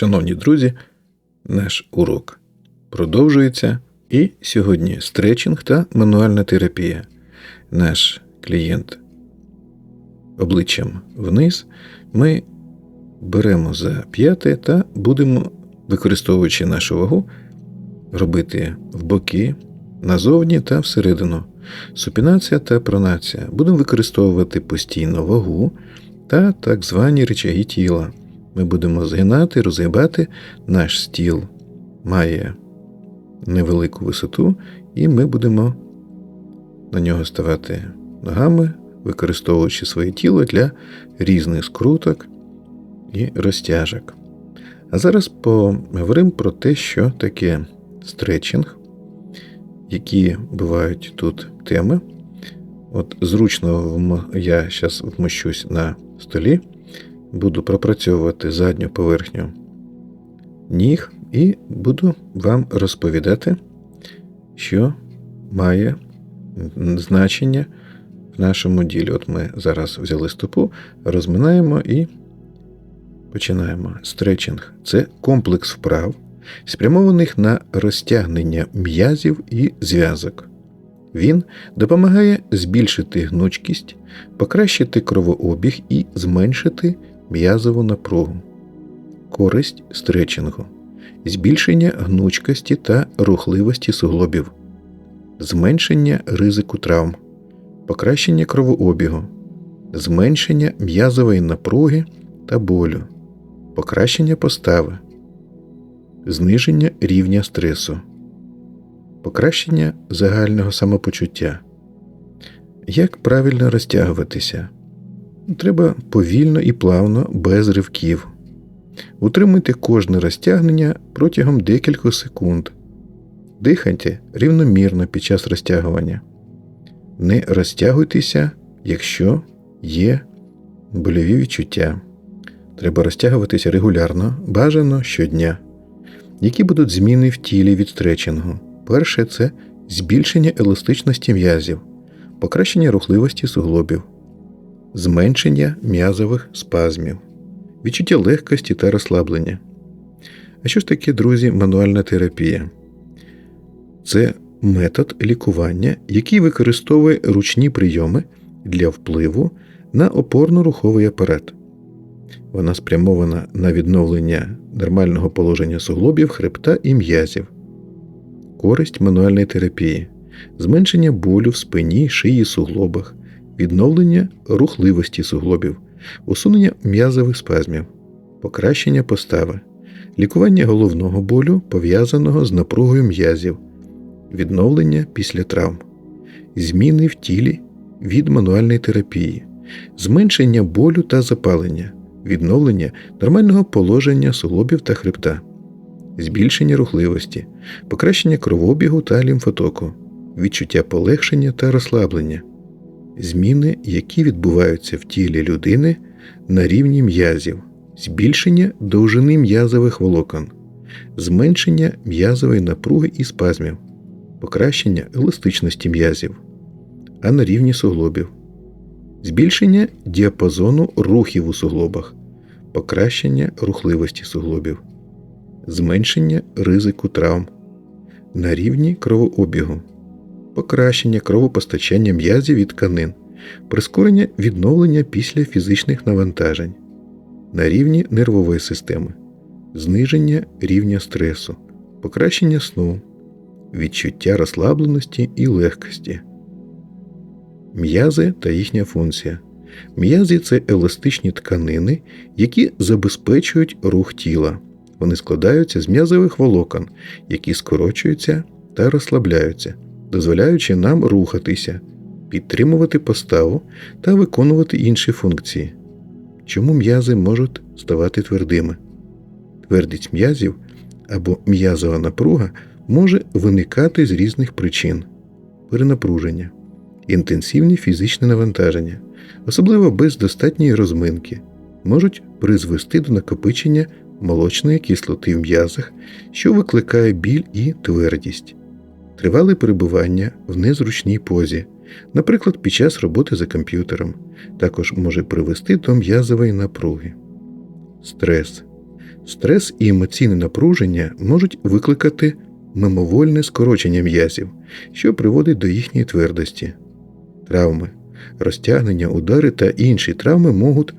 Шановні друзі, наш урок продовжується. І сьогодні стретчинг та мануальна терапія. Наш клієнт обличчям вниз. Ми беремо за п'яте та будемо, використовуючи нашу вагу, робити в боки, назовні та всередину. Супінація та пронація. Будемо використовувати постійно вагу та так звані речаги тіла. Ми будемо згинати, розгибати. Наш стіл має невелику висоту, і ми будемо на нього ставати ногами, використовуючи своє тіло для різних скруток і розтяжок. А зараз поговоримо про те, що таке стретчинг, які бувають тут теми. От зручно я зараз вмощусь на столі, буду пропрацьовувати задню поверхню ніг і буду вам розповідати, що має значення в нашому ділі. От ми зараз взяли стопу, розминаємо і починаємо. Стретчинг це комплекс вправ, спрямованих на розтягнення м'язів і зв'язок. Він допомагає збільшити гнучкість, покращити кровообіг і зменшити м'язову напругу. Користь стретчингу збільшення гнучкості та рухливості суглобів, зменшення ризику травм, покращення кровообігу, зменшення м'язової напруги та болю, покращення постави, зниження рівня стресу, покращення загального самопочуття. Як правильно розтягуватися? Треба повільно і плавно без ривків. Утримуйте кожне розтягнення протягом декількох секунд. Дихайте рівномірно під час розтягування. Не розтягуйтеся, якщо є больові відчуття. Треба розтягуватися регулярно, бажано щодня. Які будуть зміни в тілі від стретчингу? Перше це збільшення еластичності м'язів, покращення рухливості суглобів, зменшення м'язових спазмів відчуття легкості та розслаблення. А що ж таке, друзі, мануальна терапія? Це метод лікування, який використовує ручні прийоми для впливу на опорно-руховий апарат. Вона спрямована на відновлення нормального положення суглобів, хребта і м'язів, користь мануальної терапії, зменшення болю в спині, шиї, суглобах, відновлення рухливості суглобів усунення м'язових спазмів, покращення постави, лікування головного болю, пов'язаного з напругою м'язів, відновлення після травм, зміни в тілі від мануальної терапії, зменшення болю та запалення, відновлення нормального положення суглобів та хребта, збільшення рухливості, покращення кровообігу та лімфотоку, відчуття полегшення та розслаблення зміни, які відбуваються в тілі людини на рівні м'язів, збільшення довжини м'язових волокон, зменшення м'язової напруги і спазмів, покращення еластичності м'язів, а на рівні суглобів, збільшення діапазону рухів у суглобах, покращення рухливості суглобів, зменшення ризику травм на рівні кровообігу покращення кровопостачання м'язів і тканин, прискорення відновлення після фізичних навантажень, на рівні нервової системи, зниження рівня стресу, покращення сну, відчуття розслабленості і легкості. М'язи та їхня функція. М'язи це еластичні тканини, які забезпечують рух тіла. Вони складаються з м'язових волокон, які скорочуються та розслабляються дозволяючи нам рухатися, підтримувати поставу та виконувати інші функції. Чому м'язи можуть ставати твердими? Твердість м'язів або м'язова напруга може виникати з різних причин перенапруження, інтенсивні фізичні навантаження, особливо без достатньої розминки, можуть призвести до накопичення молочної кислоти в м'язах, що викликає біль і твердість тривале перебування в незручній позі, наприклад, під час роботи за комп'ютером, також може привести до м'язової напруги. Стрес. Стрес і емоційне напруження можуть викликати мимовольне скорочення м'язів, що приводить до їхньої твердості. Травми, розтягнення, удари та інші травми можуть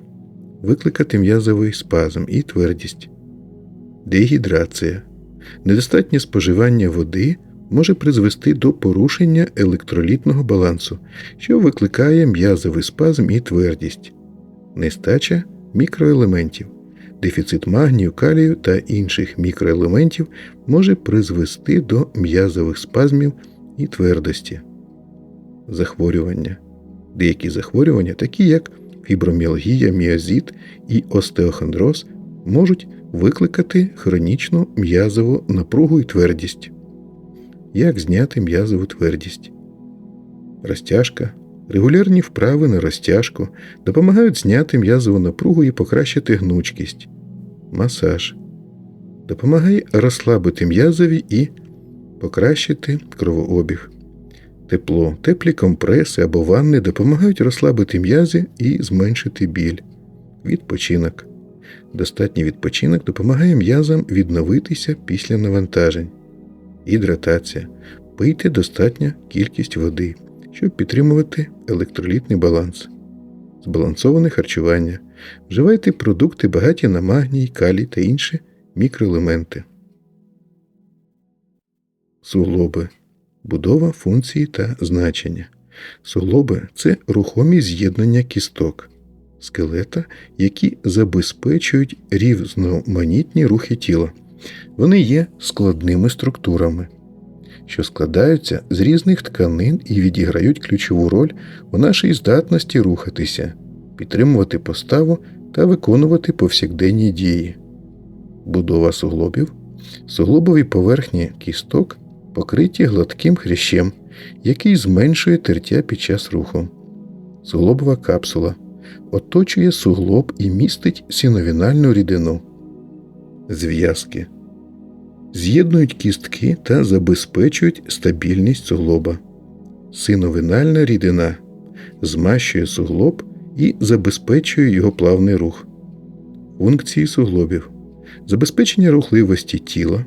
викликати м'язовий спазм і твердість. Дегідрація. Недостатнє споживання води може призвести до порушення електролітного балансу, що викликає м'язовий спазм і твердість, нестача мікроелементів. Дефіцит магнію, калію та інших мікроелементів може призвести до м'язових спазмів і твердості. Захворювання. Деякі захворювання, такі як фіброміалгія, міозіт і остеохондроз, можуть викликати хронічну м'язову напругу і твердість. Як зняти м'язову твердість? Розтяжка. Регулярні вправи на розтяжку допомагають зняти м'язову напругу і покращити гнучкість. Масаж допомагає розслабити м'язові і покращити кровообіг. Тепло, теплі компреси або ванни допомагають розслабити м'язи і зменшити біль. Відпочинок. Достатній відпочинок допомагає м'язам відновитися після навантажень. Гідратація. Пийте достатню кількість води, щоб підтримувати електролітний баланс. Збалансоване харчування. Вживайте продукти багаті на магній, калій та інші мікроелементи. Суглоби. Будова функції та значення. Суглоби це рухомі з'єднання кісток, скелета, які забезпечують різноманітні рухи тіла. Вони є складними структурами, що складаються з різних тканин і відіграють ключову роль у нашій здатності рухатися, підтримувати поставу та виконувати повсякденні дії. Будова суглобів. Суглобові поверхні кісток покриті гладким хрящем, який зменшує тертя під час руху. Суглобова капсула оточує суглоб і містить синовінальну рідину. Зв'язки з'єднують кістки та забезпечують стабільність суглоба. Синовинальна рідина змащує суглоб і забезпечує його плавний рух. Функції суглобів забезпечення рухливості тіла.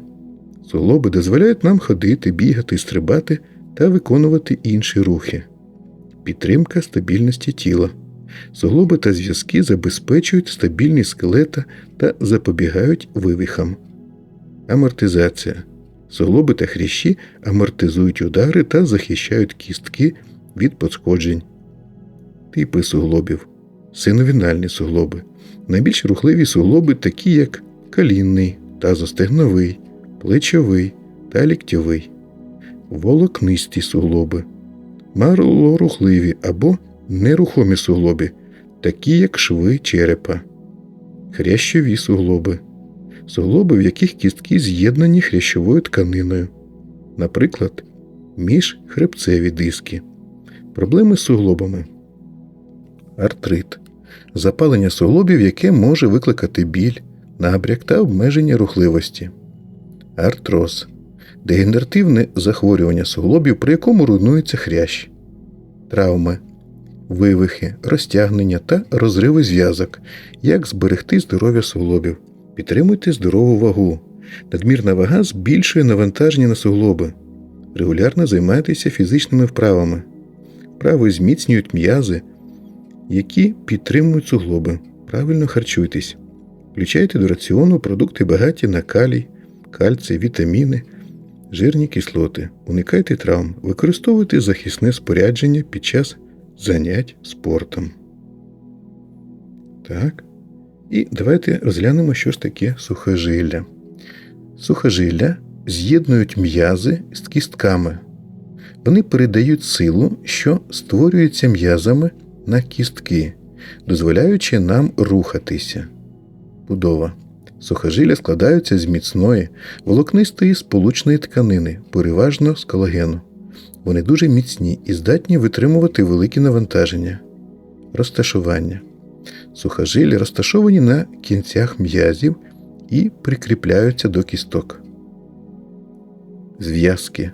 Суглоби дозволяють нам ходити, бігати, стрибати та виконувати інші рухи. Підтримка стабільності тіла. Суглоби та зв'язки забезпечують стабільність скелета та запобігають вивихам. Амортизація. Суглоби та хрящі амортизують удари та захищають кістки від пошкоджень. Типи суглобів. Синовінальні суглоби. Найбільш рухливі суглоби такі, як колінний, тазостегновий, плечовий та ліктьовий, волокнисті суглоби, малорухливі або нерухомі суглоби, такі як шви черепа, хрящові суглоби, суглоби, в яких кістки з'єднані хрящовою тканиною, наприклад, міжхребцеві диски, проблеми з суглобами, артрит, запалення суглобів, яке може викликати біль, набряк та обмеження рухливості, артроз. Дегенеративне захворювання суглобів, при якому руйнується хрящ, травми, вивихи, розтягнення та розриви зв'язок, як зберегти здоров'я суглобів, підтримуйте здорову вагу. Надмірна вага збільшує навантаження на суглоби. Регулярно займайтеся фізичними вправами. Вправи зміцнюють м'язи, які підтримують суглоби. Правильно харчуйтесь. Включайте до раціону продукти багаті на калій, кальцій, вітаміни, жирні кислоти. Уникайте травм, використовуйте захисне спорядження під час занять спортом. Так. І давайте розглянемо, що ж таке сухожилля. Сухожилля з'єднують м'язи з кістками. Вони передають силу, що створюється м'язами на кістки, дозволяючи нам рухатися. Будова. Сухожилля складаються з міцної, волокнистої сполучної тканини, переважно з колагену. Вони дуже міцні і здатні витримувати великі навантаження. Розташування. Сухожилля розташовані на кінцях м'язів і прикріпляються до кісток. Зв'язки.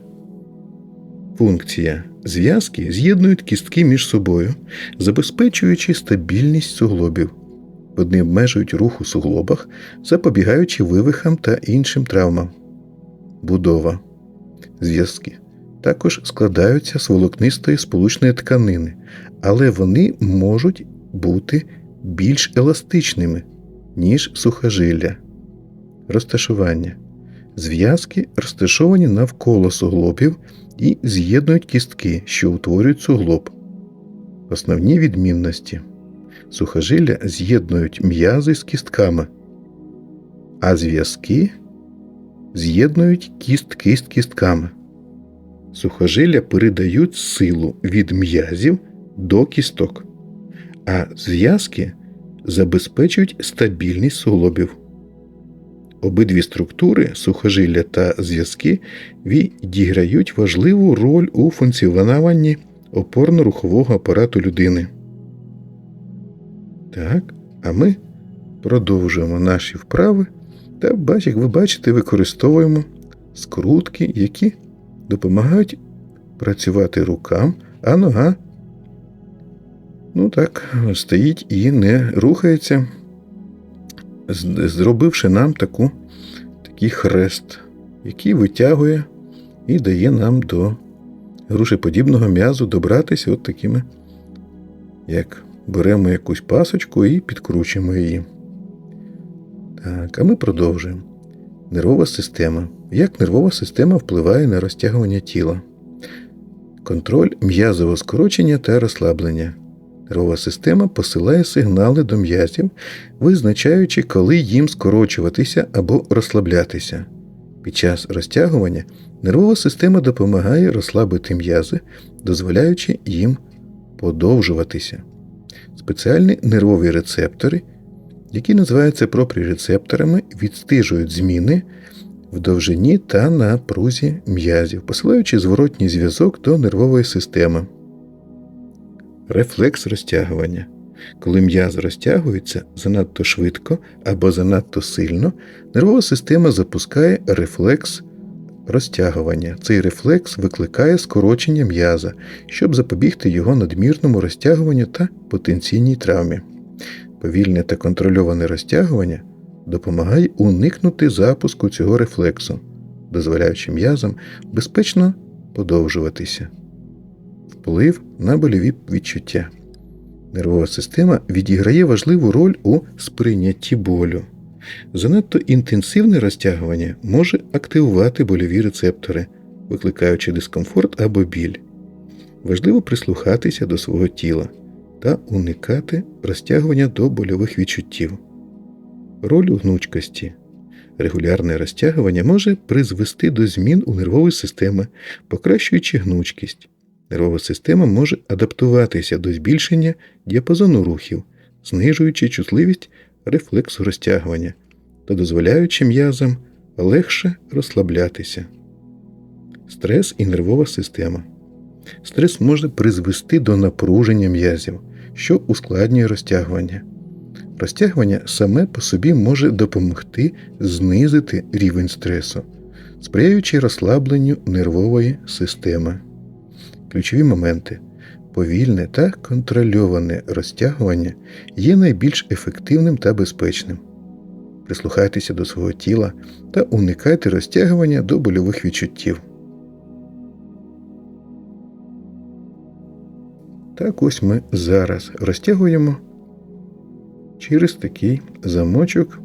Функція. Зв'язки з'єднують кістки між собою, забезпечуючи стабільність суглобів. Вони обмежують рух у суглобах, запобігаючи вивихам та іншим травмам. Будова. Зв'язки також складаються з волокнистої сполучної тканини, але вони можуть бути більш еластичними, ніж сухожилля. Розташування. Зв'язки розташовані навколо суглобів і з'єднують кістки, що утворюють суглоб. Основні відмінності. Сухожилля з'єднують м'язи з кістками, а зв'язки з'єднують кістки з кістками. Сухожилля передають силу від м'язів до кісток, а зв'язки забезпечують стабільність суглобів. Обидві структури сухожилля та зв'язки відіграють важливу роль у функціонуванні опорно-рухового апарату людини. Так, а ми продовжуємо наші вправи та, як ви бачите, використовуємо скрутки, які допомагають працювати рукам, а нога, ну так, стоїть і не рухається, зробивши нам таку, такий хрест, який витягує і дає нам до грушеподібного м'язу добратися от такими, як беремо якусь пасочку і підкручуємо її. Так, а ми продовжуємо. Нервова система. Як нервова система впливає на розтягування тіла? Контроль м'язового скорочення та розслаблення. Нервова система посилає сигнали до м'язів, визначаючи, коли їм скорочуватися або розслаблятися. Під час розтягування нервова система допомагає розслабити м'язи, дозволяючи їм подовжуватися. Спеціальні нервові рецептори, які називаються пропріорецепторами, відстежують зміни в довжині та напрузі м'язів, посилаючи зворотній зв'язок до нервової системи. Рефлекс розтягування. Коли м'яз розтягується занадто швидко або занадто сильно, нервова система запускає рефлекс розтягування. Цей рефлекс викликає скорочення м'яза, щоб запобігти його надмірному розтягуванню та потенційній травмі. Повільне та контрольоване розтягування допомагає уникнути запуску цього рефлексу, дозволяючи м'язам безпечно подовжуватися. Вплив на больові відчуття. Нервова система відіграє важливу роль у сприйнятті болю. Занадто інтенсивне розтягування може активувати больові рецептори, викликаючи дискомфорт або біль. Важливо прислухатися до свого тіла та уникати розтягування до больових відчуттів. Роль гнучкості. Регулярне розтягування може призвести до змін у нервовій системі, покращуючи гнучкість. Нервова система може адаптуватися до збільшення діапазону рухів, знижуючи чутливість рефлексу розтягування та дозволяючи м'язам легше розслаблятися. Стрес і нервова система. Стрес може призвести до напруження м'язів, що ускладнює розтягування. Розтягування саме по собі може допомогти знизити рівень стресу, сприяючи розслабленню нервової системи. Ключові моменти повільне та контрольоване розтягування є найбільш ефективним та безпечним. Прислухайтеся до свого тіла та уникайте розтягування до больових відчуттів. Так ось ми зараз розтягуємо через такий замочок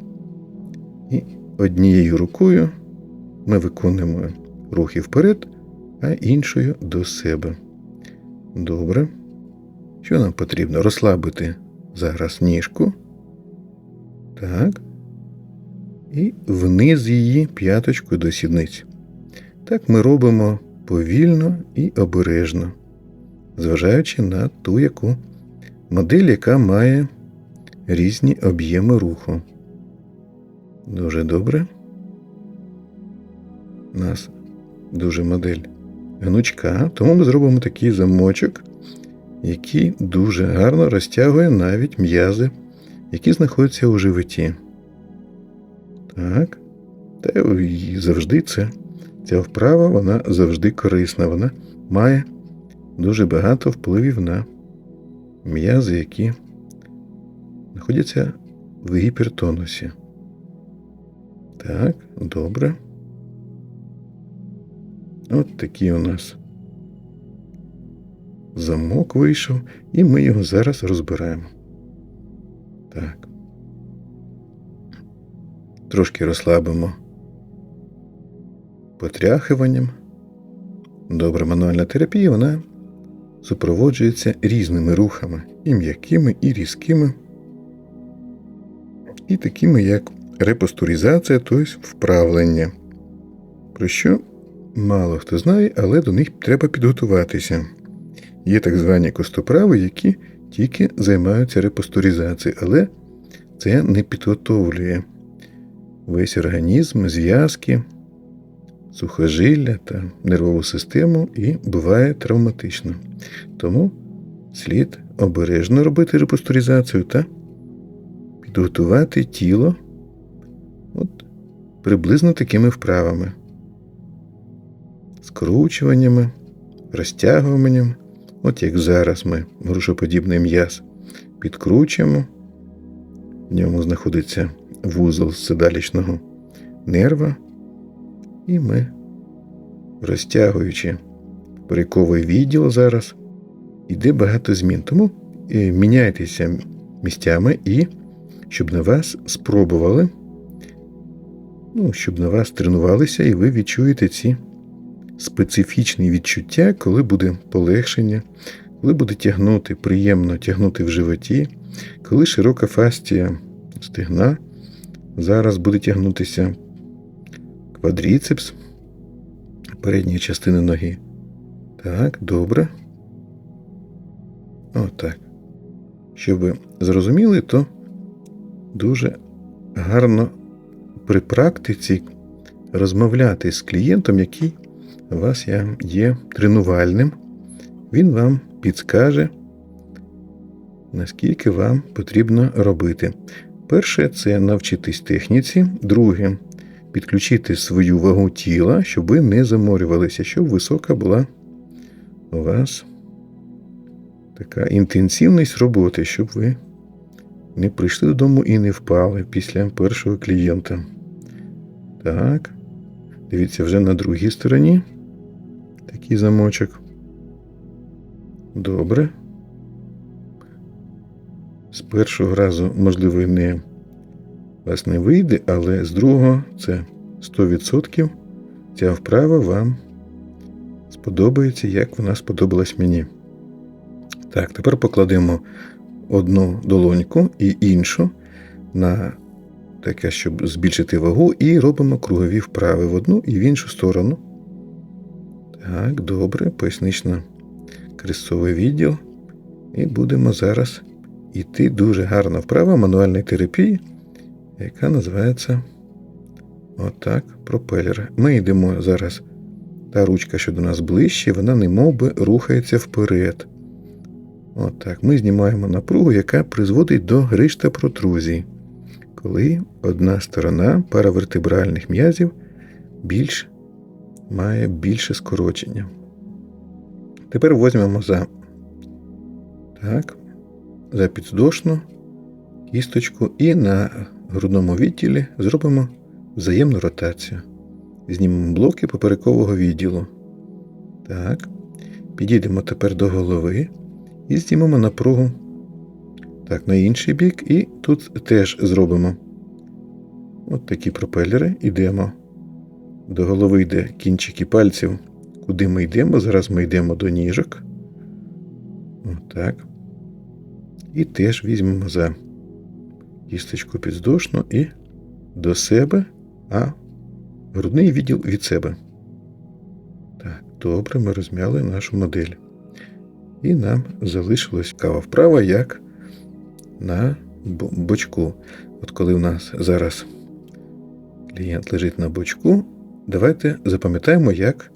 і однією рукою ми виконуємо рухи вперед, а іншою до себе. Добре. Що нам потрібно? Розслабити зараз ніжку. Так. І вниз її п'яточкою до сідниць. Так ми робимо повільно і обережно, зважаючи на ту яку модель, яка має різні об'єми руху. Дуже добре. У нас дуже модель гнучка, тому ми зробимо такий замочок, який дуже гарно розтягує навіть м'язи, які знаходяться у животі. Так. Та і завжди це, ця вправа, вона завжди корисна. Вона має дуже багато впливів на м'язи, які знаходяться в гіпертонусі. Так, добре. От такий у нас замок вийшов, і ми його зараз розбираємо. Так. Трошки розслабимо потряхуванням. Добра мануальна терапія, вона супроводжується різними рухами, і м'якими, і різкими, і такими, як репостуризація, тобто вправлення. Про що мало хто знає, але до них треба підготуватися. Є так звані костоправи, які тільки займаються репостуризацією, але це не підготовлює весь організм, зв'язки, сухожилля та нервову систему і буває травматично. Тому слід обережно робити репостуризацію та підготувати тіло от, приблизно такими вправами, скручуваннями, розтягуванням. От як зараз ми грушоподібний м'яз підкручуємо, в ньому знаходиться вузол седалічного нерва, і ми, розтягуючи перековий відділ зараз, йде багато змін. Тому е, міняйтеся місцями і щоб на вас спробували, ну, щоб на вас тренувалися, і ви відчуєте ці специфічні відчуття, коли буде полегшення, коли буде тягнути, приємно тягнути в животі, коли широка фастія стегна, зараз буде тягнутися квадріцепс передньої частини ноги. Так, добре. Отак. Щоб ви зрозуміли, то дуже гарно при практиці розмовляти з клієнтом, який у вас є тренувальним, він вам підскаже, наскільки вам потрібно робити. Перше це навчитись техніці. Друге підключити свою вагу тіла, щоб ви не заморювалися, щоб висока була у вас така інтенсивність роботи, щоб ви не прийшли додому і не впали після першого клієнта. Так. Дивіться, вже на другій стороні такий замочок. Добре. З першого разу, можливо, не вас не вийде, але з другого це 100%. Ця вправа вам сподобається, як вона сподобалась мені. Так, тепер покладемо одну долоньку і іншу на таке, щоб збільшити вагу, і робимо кругові вправи в одну і в іншу сторону. Так, добре, пояснично крестовий відділ. І будемо зараз йти дуже гарна вправа мануальної терапії, яка називається отак, пропелер. Ми йдемо зараз. Та ручка, що до нас ближче, вона не би рухається вперед. Отак. Ми знімаємо напругу, яка призводить до гриш та протрузії, коли одна сторона паравертебральних м'язів більш має більше скорочення. Тепер візьмемо за так, за піддошну кісточку і на грудному відділі зробимо взаємну ротацію. Знімемо блоки поперекового відділу. Так. Підійдемо тепер до голови і знімемо напругу. Так, на інший бік, і тут теж зробимо от такі пропелери. Йдемо. До голови йде кінчики пальців. Куди ми йдемо? Зараз ми йдемо до ніжок. Отак. І теж візьмемо за кісточку підздошну і до себе, а грудний відділ від себе. Так, добре, ми розм'яли нашу модель. І нам залишилась кава вправа, як на бочку. От коли у нас зараз клієнт лежить на бочку, давайте запам'ятаємо, як,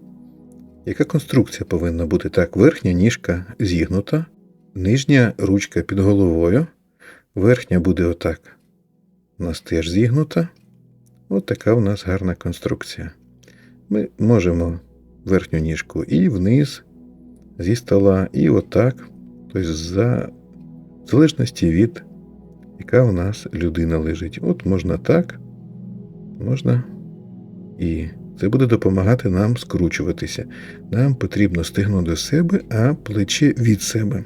яка конструкція повинна бути. Так, верхня ніжка зігнута, нижня ручка під головою, верхня буде отак. У нас теж зігнута. От така у нас гарна конструкція. Ми можемо верхню ніжку і вниз зі стола, і отак. Тобто, за в залежності від яка у нас людина лежить. От можна так, можна і це буде допомагати нам скручуватися. Нам потрібно стегно до себе, а плече від себе.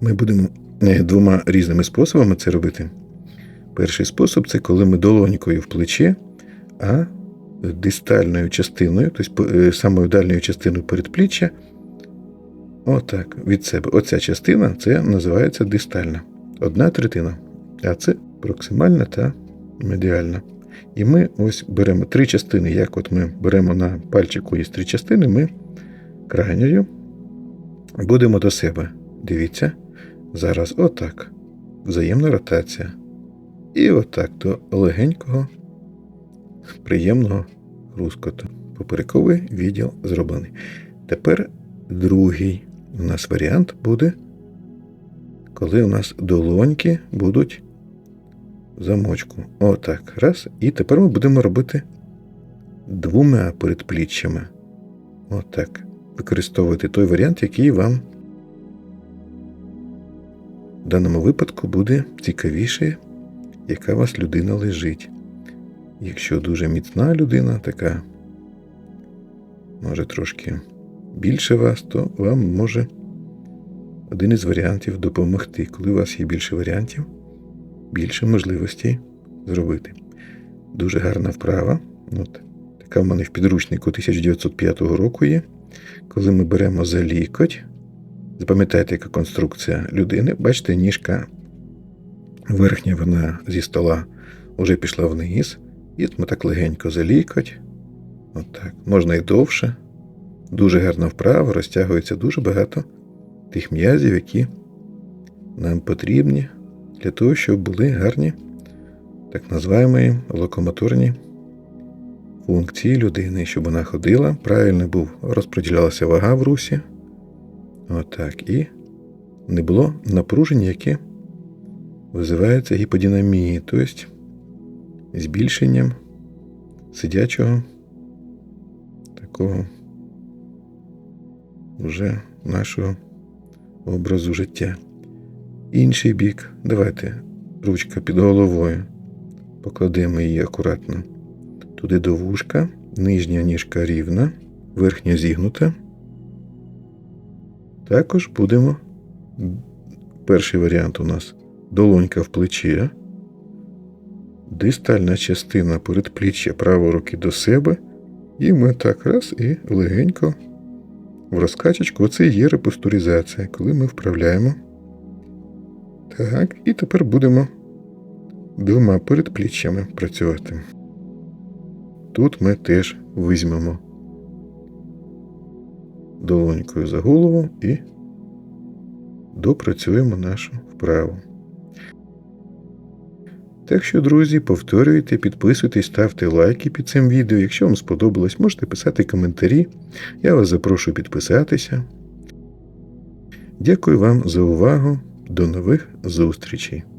Ми будемо е, двома різними способами це робити. Перший спосіб це коли ми долонькою в плече, а дистальною частиною, тобто е, самою дальньою частиною передпліччя, отак, від себе. Оця частина це називається дистальна. Одна третина. А це проксимальна та медіальна. І ми ось беремо три частини. Як от ми беремо на пальчику є три частини, ми крайньою будемо до себе. Дивіться, зараз отак. Взаємна ротація. І отак до легенького, приємного хрускоту. Поперековий відділ зроблений. Тепер другий у нас варіант буде, коли у нас долоньки будуть в замочку. Отак. Раз. І тепер ми будемо робити двома передпліччями. Отак. Використовувати той варіант, який вам в даному випадку буде цікавіше, яка у вас людина лежить. Якщо дуже міцна людина, така, може трошки більше вас, то вам може один із варіантів допомогти. Коли у вас є більше варіантів, більше можливостей зробити. Дуже гарна вправа. От, Така в мене в підручнику 1905 року є. Коли ми беремо за лікоть, запам'ятайте, яка конструкція людини, бачите, ніжка верхня вона зі стола вже пішла вниз. І от ми так легенько за лікоть. От так. Можна і довше. Дуже гарна вправа, розтягується дуже багато тих м'язів, які нам потрібні для того, щоб були гарні так називаємо локомоторні функції людини, щоб вона ходила, правильно був, розподілялася вага в русі. Отак. І не було напруження, яке визивається гіподинамією, тобто збільшенням сидячого такого вже нашого образу життя. Інший бік. Давайте ручка під головою. Покладемо її акуратно туди до вушка, нижня ніжка рівна, верхня зігнута. Також будемо. Перший варіант у нас долонька в плечі, дистальна частина передпліччя правої руки до себе. І ми так раз і легенько в розкачечку. Оце є репостуризація, коли ми вправляємо. Так, і тепер будемо двома передпліччями працювати. Тут ми теж візьмемо долонькою за голову і допрацюємо нашу вправу. Так що, друзі, повторюйте, підписуйтесь, ставте лайки під цим відео. Якщо вам сподобалось, можете писати коментарі. Я вас запрошую підписатися. Дякую вам за увагу. До нових зустрічей!